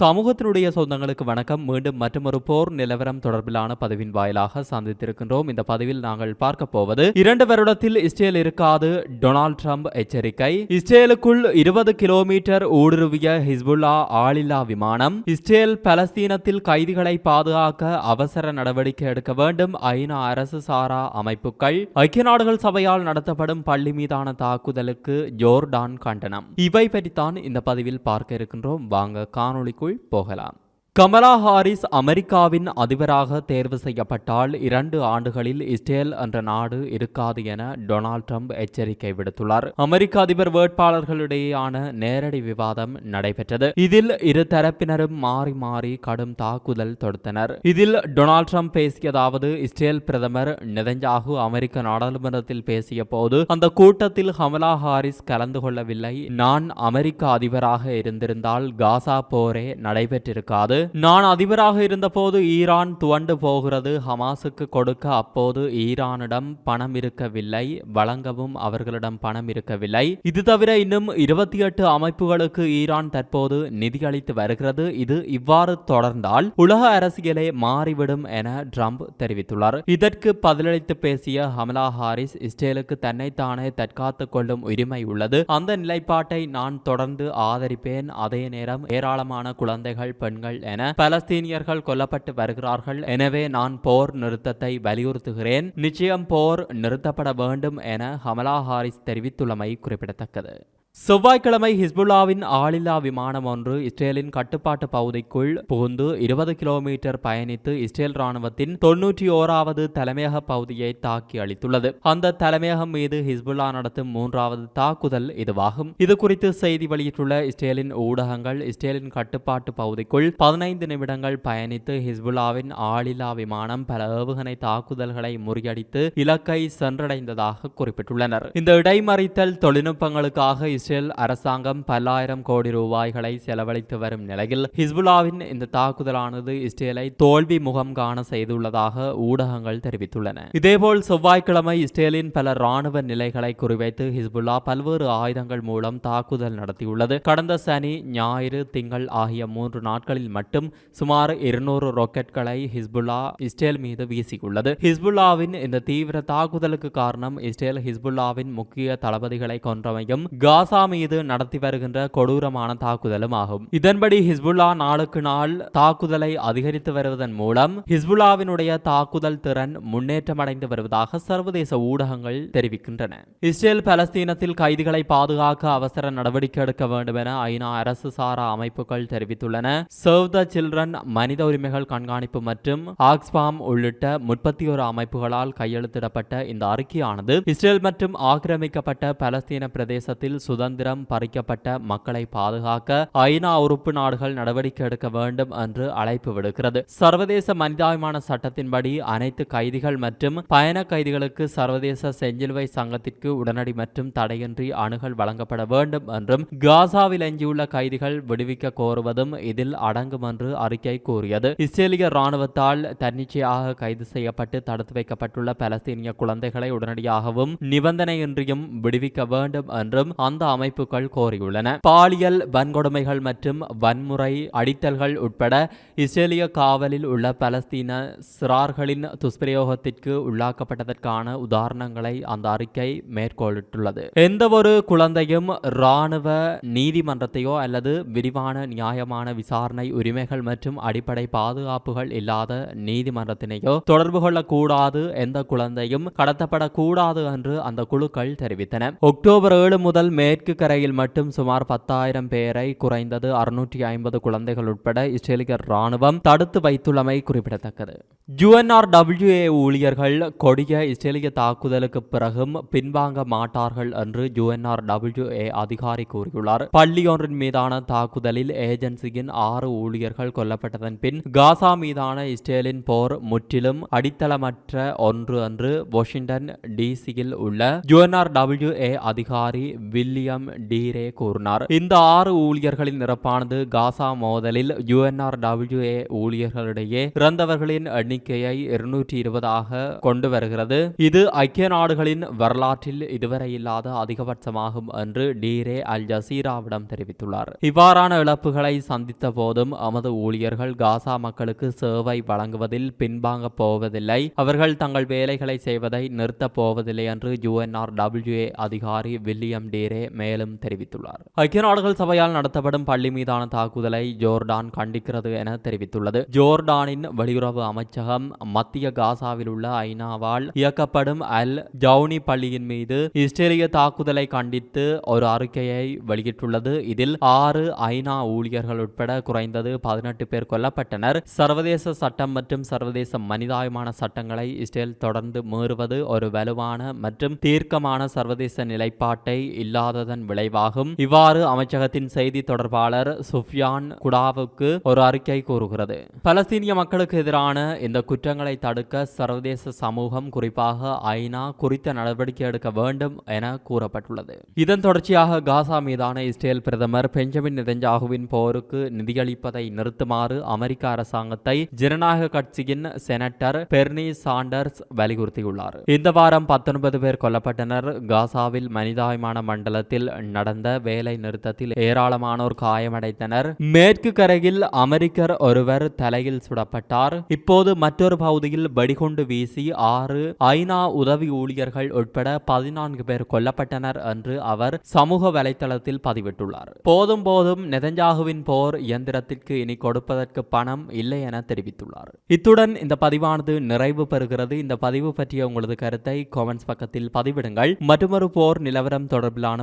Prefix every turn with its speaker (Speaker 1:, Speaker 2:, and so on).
Speaker 1: சமூகத்தினுடைய சொந்தங்களுக்கு வணக்கம். மீண்டும் மற்றொரு போர் நிலவரம் தொடர்பிலான பதிவின் வாயிலாக சந்தித்திருக்கின்றோம். இந்த பதிவில் நாங்கள் பார்க்க போவது இரண்டு வருடத்தில் இஸ்ரேல் இருக்காது டொனால்ட் ட்ரம்ப் எச்சரிக்கை. இஸ்ரேலுக்குள் இருபது கிலோமீட்டர் ஊடுருவிய ஹிஸ்புல்லா ஆளில்லா விமானம் இஸ்ரேல் பலஸ்தீனத்தில் கைதிகளை பாதுகாக்க அவசர நடவடிக்கை எடுக்க வேண்டும். ஐநா அரசு சாரா அமைப்புகள் ஐக்கிய நாடுகள் சபையால் நடத்தப்படும் பள்ளி மீதான தாக்குதலுக்கு ஜோர்டான் கண்டனம். இவை பற்றித்தான் இந்த பதிவில் பார்க்க இருக்கின்றோம். வாங்க காணொளிக்குள் போகலாம். கமலா ஹாரிஸ் அமெரிக்காவின் அதிபராக தேர்வு செய்யப்பட்டால் இரண்டு ஆண்டுகளில் இஸ்ரேல் என்ற நாடு இருக்காது என டொனால்ட் ட்ரம்ப் எச்சரிக்கை விடுத்துள்ளார். அமெரிக்க அதிபர் வேட்பாளர்களிடையேயான நேரடி விவாதம் நடைபெற்றது. இதில் இரு தரப்பினரும் மாறி மாறி கடும் தாக்குதல் தொடுத்தனர். இதில் டொனால்ட் ட்ரம்ப் பேசியதாவது இஸ்ரேல் பிரதமர் நெதஞ்சாகு அமெரிக்க நாடாளுமன்றத்தில் பேசிய போது அந்த கூட்டத்தில் கமலா ஹாரிஸ் கலந்து கொள்ளவில்லை. நான் அமெரிக்க அதிபராக இருந்திருந்தால் காசா போரே நடைபெற்றிருக்காது. நான் அதிபராக இருந்தபோது ஈரான் துவண்டு போகிறது. ஹமாஸுக்கு கொடுக்க அப்போது ஈரானிடம் பணம் இருக்கவில்லை. வழங்கவும் அவர்களிடம் பணம் இருக்கவில்லை. இது தவிர இன்னும் இருபத்தி எட்டு அமைப்புகளுக்கு ஈரான் தற்போது நிதியளித்து வருகிறது. இது இவ்வாறு தொடர்ந்தால் உலக அரசியலே மாறிவிடும் என ட்ரம்ப் தெரிவித்துள்ளார். இதற்கு பதிலளித்து பேசிய ஹமலா ஹாரிஸ் இஸ்ரேலுக்கு தன்னைத்தானே தற்காத்துக் கொள்ளும் உரிமை உள்ளது. அந்த நிலைப்பாட்டை நான் தொடர்ந்து ஆதரிப்பேன். அதே நேரம் ஏராளமான குழந்தைகள் பெண்கள் என பலஸ்தீனியர்கள் கொல்லப்பட்டு வருகிறார்கள். எனவே நான் போர் நிறுத்தத்தை வலியுறுத்துகிறேன். நிச்சயம் போர் நிறுத்தப்பட வேண்டும் என ஹமலா ஹாரிஸ் தெரிவித்துள்ளமை குறிப்பிடத்தக்கது. செவ்வாய்க்கிழமை ஹிஸ்புல்லாவின் ஆளில்லா விமானம் ஒன்று இஸ்ரேலின் கட்டுப்பாட்டு பகுதிக்குள் புகுந்து இருபது கிலோமீட்டர் பயணித்து இஸ்ரேல் ராணுவத்தின் தொன்னூற்றி ஓராவது தலைமையக பகுதியை தாக்கி அளித்துள்ளது. அந்த தலைமையகம் மீது ஹிஸ்புல்லா நடத்தும் மூன்றாவது தாக்குதல் இதுவாகும். இது குறித்து செய்தி வெளியிட்டுள்ள இஸ்ரேலின் ஊடகங்கள் இஸ்ரேலின் கட்டுப்பாட்டு பகுதிக்குள் பதினைந்து நிமிடங்கள் பயணித்து ஹிஸ்புல்லாவின் ஆளில்லா விமானம் பல ஏவுகணை தாக்குதல்களை முறியடித்து இலக்கை சென்றடைந்ததாக குறிப்பிட்டுள்ளனர். இந்த இடைமறித்தல் தொழில்நுட்பங்களுக்காக இஸ்ரேல் அரசாங்கம் பல்லாயிரம் கோடி ரூபாய்களை செலவழித்து வரும் நிலையில் ஹிஸ்புல்லாவின் இந்த தாக்குதலானது இஸ்ரேலை தோல்வி முகம் காண செய்துள்ளதாக ஊடகங்கள் தெரிவித்துள்ளன. இதேபோல் செவ்வாய்க்கிழமை இஸ்ரேலின் பல ராணுவ நிலைகளை குறிவைத்து ஹிஸ்புல்லா பல்வேறு ஆயுதங்கள் மூலம் தாக்குதல் நடத்தியுள்ளது. கடந்த சனி ஞாயிறு திங்கள் ஆகிய மூன்று நாட்களில் மட்டும் சுமார் இருநூறு ராக்கெட்களை ஹிஸ்புல்லா இஸ்ரேல் மீது வீசியுள்ளது. ஹிஸ்புல்லாவின் இந்த தீவிர தாக்குதலுக்கு காரணம் இஸ்ரேல் ஹிஸ்புல்லாவின் முக்கிய தளபதிகளை கொன்றமையும் காசா மீது நடத்தி வருகின்ற கொடூரமான தாக்குதலும் ஆகும். இதன்படி ஹிஸ்புல்லா நாளுக்கு நாள் தாக்குதலை அதிகரித்து வருவதன் மூலம் ஹிஸ்புல்லாவினுடைய தாக்குதல் திறன் முன்னேற்றமடைந்து வருவதாக சர்வதேச ஊடகங்கள் தெரிவிக்கின்றன. இஸ்ரேல் பலஸ்தீனத்தில் கைதிகளை பாதுகாக்க அவசர நடவடிக்கை எடுக்க வேண்டும் என ஐநா அரசு சாரா அமைப்புகள் தெரிவித்துள்ளன. சர்வ் த சில்ட்ரன் மனித உரிமைகள் கண்காணிப்பு மற்றும் ஆக்ஸ்பாம் உள்ளிட்ட முப்பத்தி ஒரு அமைப்புகளால் கையெழுத்திடப்பட்ட இந்த அறிக்கையானது இஸ்ரேல் மற்றும் ஆக்கிரமிக்கப்பட்ட பலஸ்தீன பிரதேசத்தில் சுத சுதந்திரம் பறிக்கப்பட்ட மக்களை பாதுகாக்க ஐநா உறுப்பு நாடுகள் நடவடிக்கை எடுக்க வேண்டும் என்று அழைப்பு விடுக்கிறது. சர்வதேச மனிதாபிமான சட்டத்தின்படி அனைத்து கைதிகள் மற்றும் பயண கைதிகளுக்கு சர்வதேச செஞ்சிலுவை சங்கத்திற்கு உடனடி மற்றும் தடையின்றி அணுகல் வழங்கப்பட வேண்டும் என்றும் காசாவில் எஞ்சியுள்ள கைதிகள் விடுவிக்க கோருவதும் இதில் அடங்கும் என்று அறிக்கை கூறியது. இஸ்ரேலிய ராணுவத்தால் தன்னிச்சையாக கைது செய்யப்பட்டு தடுத்து வைக்கப்பட்டுள்ள பலஸ்தீனிய குழந்தைகளை உடனடியாகவும் நிபந்தனையின்றியும் விடுவிக்க வேண்டும் என்றும் அந்த அமைப்புகள் கோரியுள்ளன. பாலியல் வன்கொடுமைகள் மற்றும் வன்முறை அடித்தல்கள் உட்பட இஸ்ரேலிய காவலில் உள்ள பலஸ்தீன சிறார்களின் துஷ்பிரயோகத்திற்கு உள்ளாக்கப்பட்டதற்கான உதாரணங்களை அந்த அறிக்கை மேற்கோளிட்டுள்ளது. எந்த ஒரு குழந்தையும் இராணுவ நீதிமன்றத்தையோ அல்லது விரிவான நியாயமான விசாரணை உரிமைகள் மற்றும் அடிப்படை பாதுகாப்புகள் இல்லாத நீதிமன்றத்தினையோ தொடர்பு கொள்ளக்கூடாது எந்த குழந்தையும் கடத்தப்படக்கூடாது என்று அந்த குழுக்கள் தெரிவித்தன. அக்டோபர் ஏழு முதல் மேற்கு கரையில் மட்டும் சுமார் பத்தாயிரம் பேரை குறைந்தது அறுநூற்றி ஐம்பது குழந்தைகள் உட்பட இஸ்ரேலிய ராணுவம் தடுத்து வைத்துள்ளமை குறிப்பிடத்தக்கது. யுஎன்ஆர்டபிள்யூஏ ஊழியர்கள் கொடிய இஸ்ரேலிய தாக்குதலுக்கு பிறகும் பின்வாங்க மாட்டார்கள் என்று யுஎன்ஆர்டபிள்யூஏ அதிகாரி கூறியுள்ளார். பள்ளியொன்றின் மீதான தாக்குதலில் ஏஜென்சியின் ஆறு ஊழியர்கள் கொல்லப்பட்டதன் பின் காசா மீதான இஸ்ரேலின் போர் முற்றிலும் அடித்தளமற்ற ஒன்று என்று வாஷிங்டன் டிசியில் உள்ள யுஎன்ஆர்டபிள்யூஏ அதிகாரி வில்லியம் வில்லியம் டீரே கூறினார். இந்த ஆறு ஊழியர்களின் இறப்பானது காசா மோதலில் யுஎன்ஆர்டபிள்யூஏ ஊழியர்களிடையே இறந்தவர்களின் எண்ணிக்கையை இருநூற்றி இருபதாக கொண்டு வருகிறது. இது ஐக்கிய நாடுகளின் வரலாற்றில் இதுவரை இல்லாத அதிகபட்சமாகும் என்று டீரே அல் ஜசீராவிடம் தெரிவித்துள்ளார். இவ்வாறான இழப்புகளை சந்தித்த போதும் அமது ஊழியர்கள் காசா மக்களுக்கு சேவை வழங்குவதில் பின்வாங்க போவதில்லை. அவர்கள் தங்கள் வேலைகளை செய்வதை நிறுத்தப் போவதில்லை என்று யுஎன்ஆர்டபிள்யூஏ அதிகாரி வில்லியம் டீரே மேலும் தெரிவித்துள்ளார். ஐக்கிய நாடுகள் சபையால் நடத்தப்படும் பள்ளி மீதான தாக்குதலை ஜோர்டான் கண்டிக்கிறது என தெரிவித்துள்ளது. ஜோர்டானின் வெளியுறவு அமைச்சகம் மத்திய காசாவில் உள்ள ஐநாவால் இயக்கப்படும் அல் ஜவுனி பள்ளியின் மீது இஸ்ரேலிய தாக்குதலை கண்டித்து ஒரு அறிக்கையை வெளியிட்டுள்ளது. இதில் ஆறு ஐநா ஊழியர்கள் உட்பட குறைந்தது பதினெட்டு பேர் கொல்லப்பட்டனர். சர்வதேச சட்டம் மற்றும் சர்வதேச மனிதாயமான சட்டங்களை இஸ்ரேல் தொடர்ந்து மீறுவது ஒரு வலுவான மற்றும் தீர்க்கமான சர்வதேச நிலைப்பாட்டை இல்லாத இல்லாததன் விளைவாகும். இவ்வாறு அமைச்சகத்தின் செய்தி தொடர்பாளர் சுஃபியான் குடாவுக்கு ஒரு அறிக்கை கூறுகிறது. பலஸ்தீனிய மக்களுக்கு எதிரான இந்த குற்றங்களை தடுக்க சர்வதேச சமூகம் குறிப்பாக ஐநா குறித்த நடவடிக்கை எடுக்க வேண்டும் என கூறப்பட்டுள்ளது. இதன் தொடர்ச்சியாக காசா மீதான இஸ்ரேல் பிரதமர் பெஞ்சமின் நெதஞ்சாகுவின் போருக்கு நிதியளிப்பதை நிறுத்துமாறு அமெரிக்க அரசாங்கத்தை ஜனநாயக கட்சியின் செனட்டர் பெர்னி சாண்டர்ஸ் வலியுறுத்தியுள்ளார். இந்த வாரம் பத்தொன்பது பேர் கொல்லப்பட்டனர். காசாவில் மனிதாயமான மண்டலத்தில் நடந்த வேலை நிறுத்தத்தில் ஏராளமானோர் காயமடைந்தனர். மேற்கு கரையில் அமெரிக்கர் ஒருவர் தலையில் சுடப்பட்டார். இப்போது மற்றொரு பகுதியில் வெடிகுண்டு வீசி ஆறு ஐநா உதவி ஊழியர்கள் உட்பட பதினான்கு பேர் கொல்லப்பட்டனர் என்று அவர் சமூக வலைத்தளத்தில் பதிவிட்டுள்ளார். போதும் போதும் நெதஞ்சாகுவின் போர் இயந்திரத்திற்கு இனி கொடுப்பதற்கு பணம் இல்லை என தெரிவித்துள்ளார். இத்துடன் இந்த பதிவானது நிறைவு பெறுகிறது. இந்த பதிவு பற்றிய உங்களது கருத்தை காமெண்ட்ஸ் பக்கத்தில் பதிவிடுங்கள். மற்றொரு போர் நிலவரம் தொடர்பிலான